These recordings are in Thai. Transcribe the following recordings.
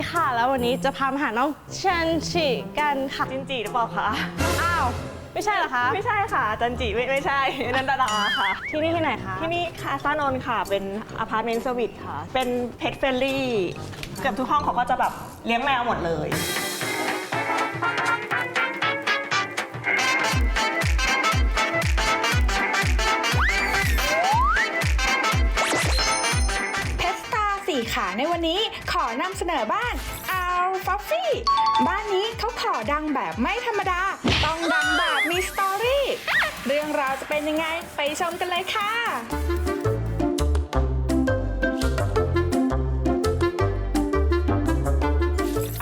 ดีค่ะ แล้ววันนี้จะพามาหาน้องชันชิกันค่ะ จินจีหรือเปล่าคะ อ้าว ไม่ใช่เหรอคะ ไม่ใช่ค่ะ จันจีไม่ไม่ใช่นันดาดาค่ะ ที่นี่ที่ไหนคะที่นี่คาซานนท์ค่ะ เป็นอพาร์ตเมนต์สวิทค่ะ เป็นเพ t เฟ r ลี่ เกือบทุกห้องเขาก็จะแบบเลี้ยงแมวหมดเลย ในวันนี้ขอนำเสนอบ้านอาร์ฟัฟฟี่บ้านนี้เขาขอดังแบบไม่ธรรมดา ต้องดังแบบมีสตอรี่ เรื่องราวจะเป็นยังไงไปชมกันเลยค่ะ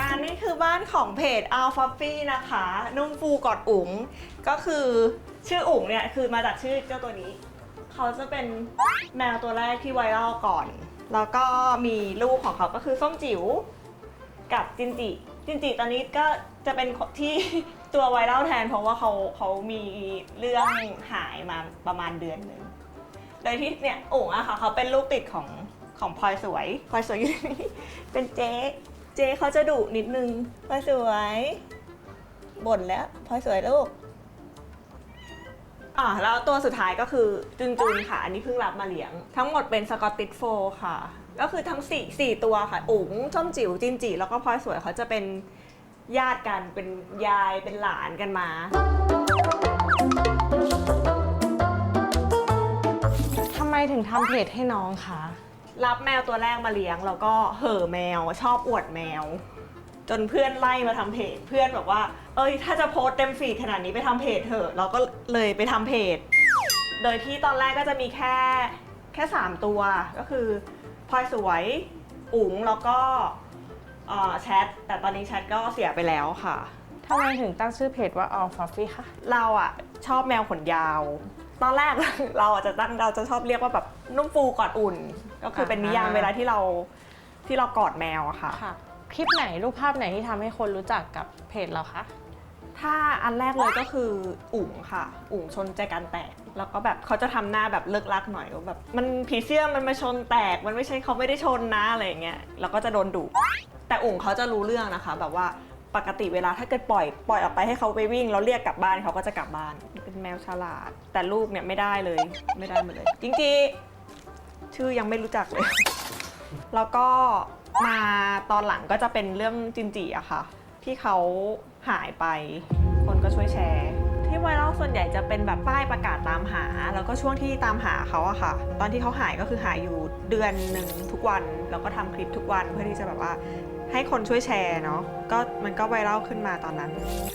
อันนี้คือบ้านของเพจ a l f a f f y นะคะ นุ่มฟูกอดอุ๋ง ก็คือชื่ออุ๋งเนี่ย คือมาจากชื่อเจ้าตัวนี้ เขาจะเป็นแมวตัวแรกที่ไวรัลก่อน แล้วก็มีลูกของเขาก็คือส้มจิ๋วกับจินจิจินจิตอนนี้ก็จะเป็นที่ตัวไวรัลแทน เพราะว่าเขาเขามีเรื่องหายมาประมาณเดือนหนึ่งโดยที่เนี่ยอุ๋งอะค่ะเขาเป็นลูกติดของของพลอยสวยพลอยสวยอยู่นี่เป็นเจ๊เจ๊เขาจะดุนิดนึงพลอยสวยบ่นแล้วพลอยสวยลูก อ่าแล้วตัวสุดท้ายก็คือจุนจุนค่ะ อันนี้เพิ่งรับมาเลี้ยง ทั้งหมดเป็นสกอตติชโฟลด์ค่ะ ก็คือทั้งสี่สี่ตัวค่ะอุ๋งส้มจิ๋วจินจิแล้วก็พลอยสวยเขาจะเป็นญาติกันเป็นยายเป็นหลานกันมา ทำไมถึงทำเพจให้น้องคะ รับแมวตัวแรกมาเลี้ยง แล้วก็เห่อแมวชอบอวดแมว จนเพื่อนไล่มาทำเพจ เพื่อนบอกว่า เอ้ย ถ้าจะโพสต์เต็มฟีดขนาดนี้ไปทำเพจเถอะเราก็เลยไปทำเพจ โดยที่ตอนแรกก็จะมีแค่แค่ 3 ตัวก็คือพลอยสวยอุ๋งแล้วก็เอ่อแชทแต่ตอนนี้แชทก็เสียไปแล้วค่ะทำไมถึงตั้งชื่อเพจว่า All Fluffy คะเราอะชอบแมวขนยาว ตอนแรกเราอะจะตั้งเราจะชอบเรียกว่าแบบนุ่มฟูกอดอุ่น ก็คือเป็นนิยามอ่าเวลาที่เราที่เรากอดแมวอะค่ะ คลิปไหนรูปภาพไหนที่ทำให้คนรู้จักกับเพจเราคะ ถ้าอันแรกเลยก็คืออุ๋งค่ะ อุ๋งชนใจกันแตก แล้วก็แบบเขาจะทำหน้าแบบเลิกลักหน่อยว่าแบบมันผีเสื้อมันมาชนแตก มันไม่ใช่เขาไม่ได้ชนนะอะไรอย่างเงี้ยเราก็จะโดนดุ แต่อุ๋งเขาจะรู้เรื่องนะคะ แบบว่าปกติเวลาถ้าเกิดปล่อยปล่อยออกไปให้เขาไปวิ่งแล้วเรียกกลับบ้านเขาก็จะกลับบ้าน เป็นแมวฉลาด แต่ลูกเนี่ยไม่ได้เลย ไม่ได้มาเลย จริงๆ ชื่อยังไม่รู้จักเลย แล้วก็ มาตอนหลังก็จะเป็นเรื่องจินจีอะค่ะ ที่เขาหายไป คนก็ช่วยแชร์ ที่ไวรัลส่วนใหญ่จะเป็นแบบป้ายประกาศตามหา แล้วก็ช่วงที่ตามหาเขาอะค่ะ ตอนที่เขาหายก็คือหายอยู่เดือนหนึ่งทุกวันแล้วก็ทำคลิปทุกวันเพื่อที่จะแบบว่าให้คนช่วยแชร์เนาะก็มันก็ไวรัลขึ้นมาตอนนั้น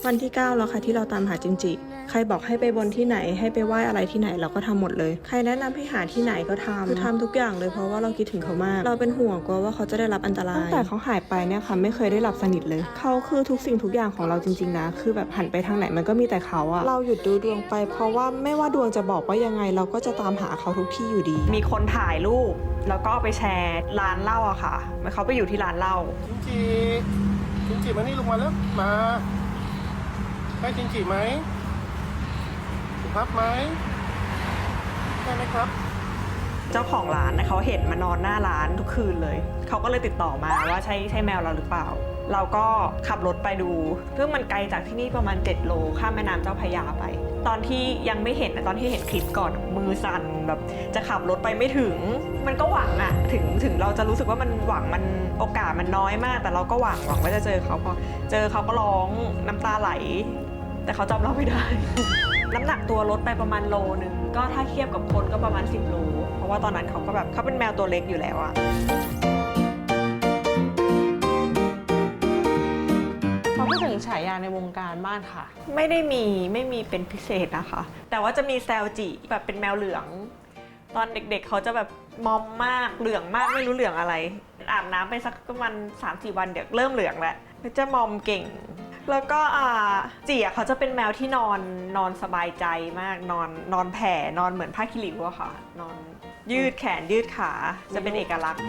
วันที่ 9 แล้วค่ะที่เราตามหาจินจิ ใครบอกให้ไปบนที่ไหนให้ไปไหว้อะไรที่ไหนเราก็ทำหมดเลย ใครแนะนำให้หาที่ไหนก็ทำคือทำทุกอย่างเลยเพราะว่าเราคิดถึงเขามาก เราเป็นห่วงกลัวว่าเขาจะได้รับอันตรายตั้งแต่เขาหายไปเนี่ยค่ะไม่เคยได้หลับสนิทเลย เขาคือทุกสิ่งทุกอย่างของเราจริงๆนะ คือแบบหันไปทางไหนมันก็มีแต่เขาอะเราหยุดดูดวงไปเพราะว่าไม่ว่าดวงจะบอกว่ายังไงเราก็จะตามหาเขาทุกที่อยู่ดี มีคนถ่ายรูปแล้วก็เอาไปแชร์ร้านเหล้าอะค่ะเขาไปอยู่ที่ร้านเหล้าจินจิจินจิมานี่ลงมาแล้วมาให้จินจิไหม สุภาพไหมได้ไหมครับ เจ้าของร้านนะเขาเห็นมานอนหน้าร้านทุกคืนเลย เขาก็เลยติดต่อมาว่าใช่ใช่แมวเราหรือเปล่า เราก็ขับรถไปดู ซึ่งมันไกลจากที่นี่ประมาณ 7 โล ข้ามแม่น้ำเจ้าพระยาไป ตอนที่ยังไม่เห็นนะตอนที่เห็นคลิปก่อนมือสั่นแบบ จะขับรถไปไม่ถึง มันก็หวังอะถึงถึงเราจะรู้สึกว่ามันหวังมันโอกาสมันน้อยมาก แต่เราก็หวังหวังว่าจะเจอเขาพอเจอเขาก็ร้องน้ำตาไหล แต่เขาจำเราไม่ได้ น้ำหนักตัวลดไปประมาณโลนึงก็ถ้าเทียบกับคนก็ประมาณ 10 โล เพราะว่าตอนนั้นเขาก็แบบเขาเป็นแมวตัวเล็กอยู่แล้วอะมาพูดถึงฉายาในวงการบ้านค่ะ ไม่ได้มีไม่มีเป็นพิเศษนะคะ แต่ว่าจะมีแซลจิแบบเป็นแมวเหลือง ตอนเด็กๆเขาจะแบบมอมมากเหลืองมากไม่รู้เหลืองอะไร อาบน้ำไปสักประมาณ3-4วันเดี๋ยวเริ่มเหลืองแล้วจะมอมเก่ง แล้วก็อ่าจีอะเขาจะเป็นแมวที่นอนนอนสบายใจมากนอนนอนแผ่นอนเหมือนผ้าคีริ้วอะค่ะ นอนยืดแขนยืดขาจะเป็นเอกลักษณ์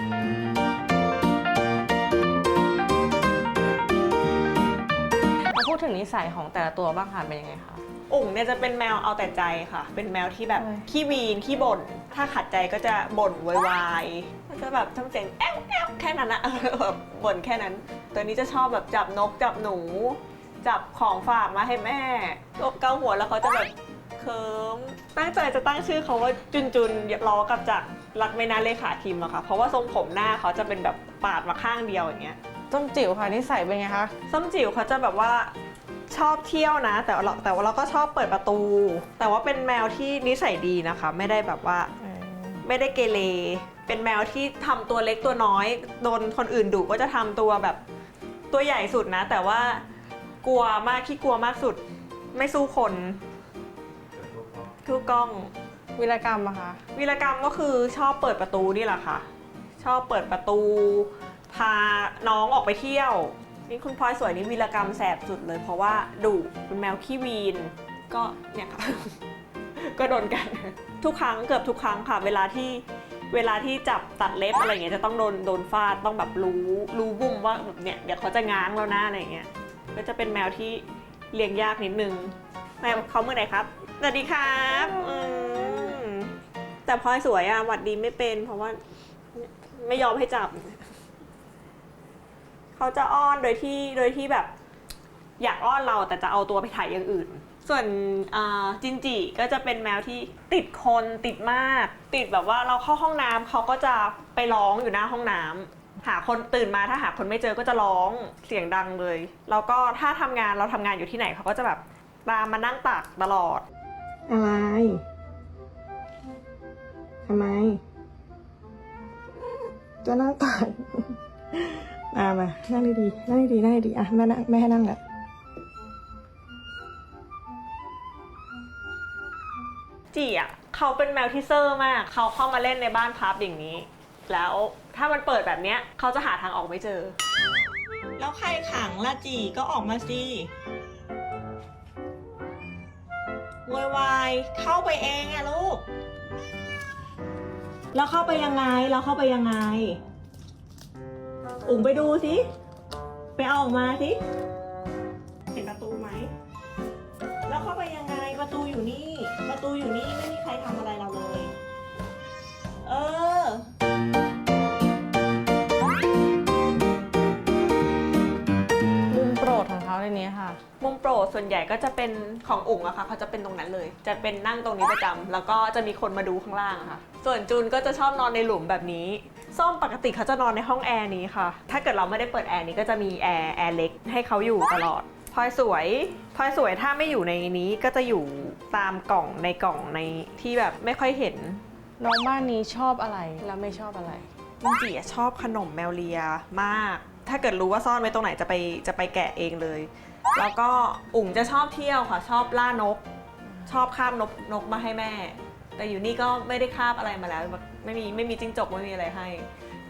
ดถึงนิสัยของแต่ละตัวบ้างค่ะเป็นยังไงคะออุ๋งเนี่ยจะเป็นแมวเอาแต่ใจค่ะ เป็นแมวที่แบบใช่ขี้วีน ขี้บ่น ถ้าขัดใจก็จะบ่นโวยวายก็จะแบบทำเสียงแอ๊วแอ๊วแค่นั้นอะแบบบ่นแค่นั้น ตัวนี้จะชอบแบบจับนกจับหนู จับของฝากมาให้แม่เกาหัวแล้วเขาจะแบบเคิมตั้งใจจะตั้งชื่อเขาว่าจุนจุนล้อกับจากรักไม่น่าเลขาทีมหรอกค่ะ เพราะว่าทรงผมหน้าเขาจะเป็นแบบปาดมาข้างเดียวอย่างเงี้ยส้มจิ๋วค่ะนิสัยเป็นไงคะส้มจิ๋วเขาจะแบบว่า ชอบเที่ยวนะ แต่ว่าเราแต่ว่าเราก็ชอบเปิดประตู แต่ว่าเป็นแมวที่นิสัยดีนะคะ ไม่ได้แบบว่าไม่ได้เกเร เป็นแมวที่ทำตัวเล็กตัวน้อย โดนคนอื่นดุก็จะทำตัวแบบตัวใหญ่สุดนะ แต่ว่ากลัวมากขี้กลัวมากสุด ไม่สู้คนคือกล้องวิรกรรมอะคะวีรกรรมก็คือชอบเปิดประตูนี่แหละค่ะ ชอบเปิดประตู พาน้องออกไปเที่ยว นี่คุณพลอยสวยนี่วีรกรรมแสบสุดเลย เพราะว่าดุเป็นแมวขี้วีนก็เนี่ยค่ะ ก็โดนกัน ทุกครั้งเกือบทุกครั้งค่ะ เวลาที่เวลาที่จับตัดเล็บอะไรเงี้ยจะต้องโดนโดนฟาดต้องแบบรู้รู้บุ้มว่าแบบเนี่ยเดี๋ยวเขาจะง้างแล้วนะอะไรเงี้ยก็จะเป็นแมวที่เลี้ยงยากนิดนึงแมวเขาเมื่อไหร่ครับสวัสดีครับแต่พลอยสวยอะหวัดดีไม่เป็น เพราะว่าไม่ยอมให้จับ เขาจะอ้อนโดยที่โดยที่แบบอยากอ้อนเราแต่จะเอาตัวไปถ่ายอย่างอื่น ส่วนจินจิก็จะเป็นแมวที่ติดคนติดมาก ติดแบบว่าเราเข้าห้องน้ำเขาก็จะไปร้องอยู่หน้าห้องน้ำหาคนตื่นมาถ้าหาคนไม่เจอก็จะร้องเสียงดังเลย แล้วก็ถ้าทำงานเราทำงานอยู่ที่ไหนเขาก็จะแบบตามมานั่งตักตลอด อะไรทำไม จะนั่งตาก มามานั่งดีๆนั่งดีๆนั่งดีๆอะแม่นั่งแม่ให้นั่งแหละจีอะเขาเป็นแมวที่เซอร์มาก เขาเข้ามาเล่นในบ้านพับอย่างนี้ แล้วถ้ามันเปิดแบบเนี้ยเขาจะหาทางออกไม่เจอ แล้วใครขังละจีก็ออกมาสิวายวายเข้าไปเองอะลูก แล้วเข้าไปยังไง แล้วเข้าไปยังไง อุ๋งไปดูสิ ไปเอาออกมาสิ เห็นประตูไหม แล้วเข้าไปยังไง ประตูอยู่นี่ ประตูอยู่นี่ไม่มีใครทำอะไรเราเลย เออมุมโปรดของเขาในนี้ค่ะ มุมโปรดส่วนใหญ่ก็จะเป็นของอุ๋งอะค่ะเขาจะเป็นตรงนั้นเลย จะเป็นนั่งตรงนี้ประจำแล้วก็จะมีคนมาดูข้างล่างอะค่ะ ส่วนจูนก็จะชอบนอนในหลุมแบบนี้ ส้มปกติเขาจะนอนในห้องแอร์นี้ค่ะ ถ้าเกิดเราไม่ได้เปิดแอร์นี้ก็จะมีแอร์แอร์เล็กให้เขาอยู่ตลอดพลอยสวยพลอยสวยถ้าไม่อยู่ในนี้ก็จะอยู่ตามกล่องในกล่องในที่แบบไม่ค่อยเห็น น้องบ้านนี้ชอบอะไรแล้วไม่ชอบอะไรจินจีอะชอบขนมแมวเลียมาก ถ้าเกิดรู้ว่าซ่อนไว้ตรงไหนจะไปจะไปแกะเองเลย แล้วก็อุ๋งจะชอบเที่ยวค่ะ ชอบล่านก ชอบคาบนกนกมาให้แม่ แต่อยู่นี่ก็ไม่ได้คาบอะไรมาแล้วแบบไม่มีไม่มีจิ้งจกไม่มีอะไรให้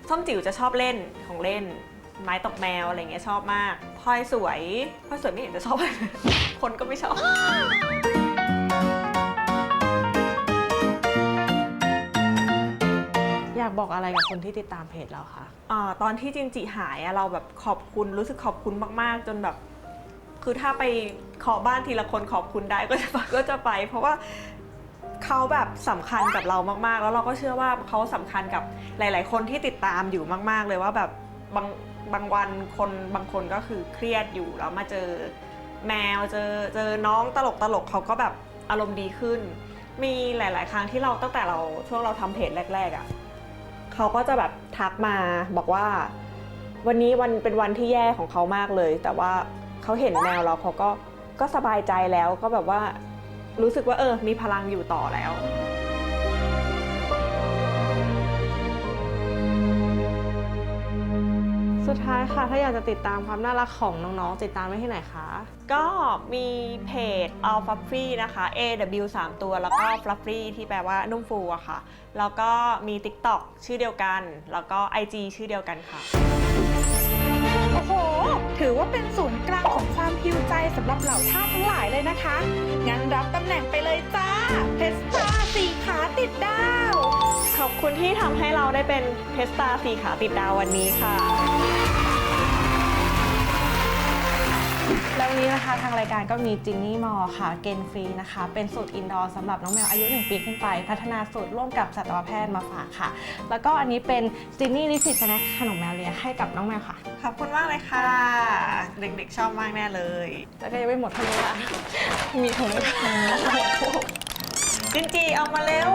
ส้มจิ๋วจะชอบเล่นของเล่น ไม้ตกแมวอะไรเงี้ยชอบมากพลอยสวยพลอยสวยไม่เห็นจะชอบ คนก็ไม่ชอบอยากบอกอะไรกับคนที่ติดตามเพจเราคะอ่าตอนที่จินจิหายอะเราแบบขอบคุณรู้สึกขอบคุณมากๆ จนแบบ คือถ้าไปขอบ้านทีละคนขอบคุณได้ก็จะไปก็จะไป เพราะว่า เขาแบบสำคัญกับเรามากๆ แล้วเราก็เชื่อว่าเขาสำคัญกับหลาย ๆ คนที่ติดตามอยู่มาก ๆ เลยว่าแบบบางบางวันคนบางคนก็คือเครียดอยู่แล้วมาเจอแมวเจอเจอน้องตลกตลกเขาก็แบบอารมณ์ดีขึ้น มีหลาย ๆ ครั้งที่เราตั้งแต่เราช่วงเราทำเพจแรก ๆอะ่ะเขาก็จะแบบทักมาบอกว่า วันนี้วันเป็นวันที่แย่ของเขามากเลย แต่ว่าเขาเห็นแมวเราเขาก็ก็สบายใจแล้วก็แบบว่า รู้สึกว่าเออ มีพลังอยู่ต่อแล้ว สุดท้ายค่ะ ถ้าอยากจะติดตามความน่ารักของน้องๆ ติดตามได้ที่ไหนคะ ก็มีเพจ All Fluffy นะคะ AW 3 ตัวแล้วก็ Fluffy ที่แปลว่านุ่มฟูอะค่ะ แล้วก็มี TikTok ชื่อเดียวกัน แล้วก็ IG ชื่อเดียวกันค่ะ โอ้โห ถือว่าเป็นศูนย์กลางของความพิวใจสำหรับเหล่าท่าสทั้งหลายเลยนะคะ งั้นรับตำแหน่งไปเลยจ้า เพสตาสีขาติดดาว ขอบคุณที่ทำให้เราได้เป็นเพสตาสีขาติดดาววันนี้ค่ะ แล้ววันนี้นะคะทางรายการก็มีจินนี่มอค่ะ เกณฑ์ฟรีนะคะ เป็นสูตรอินดอร์สำหรับน้องแมวอายุ 1 ปีขึ้นไป พัฒนาสูตรร่วมกับสัตวแพทย์มาฝากค่ะ แล้วก็อันนี้เป็นจินนี่ลิสิตสแน็คขนมแมวเลียให้กับน้องแมวค่ะ ขอบคุณมากเลยค่ะ เด็กๆชอบมากแน่เลย แล้วก็ยังไม่หมดเท่านี้ละมีถุงนึงจินจีออกมาเร็ว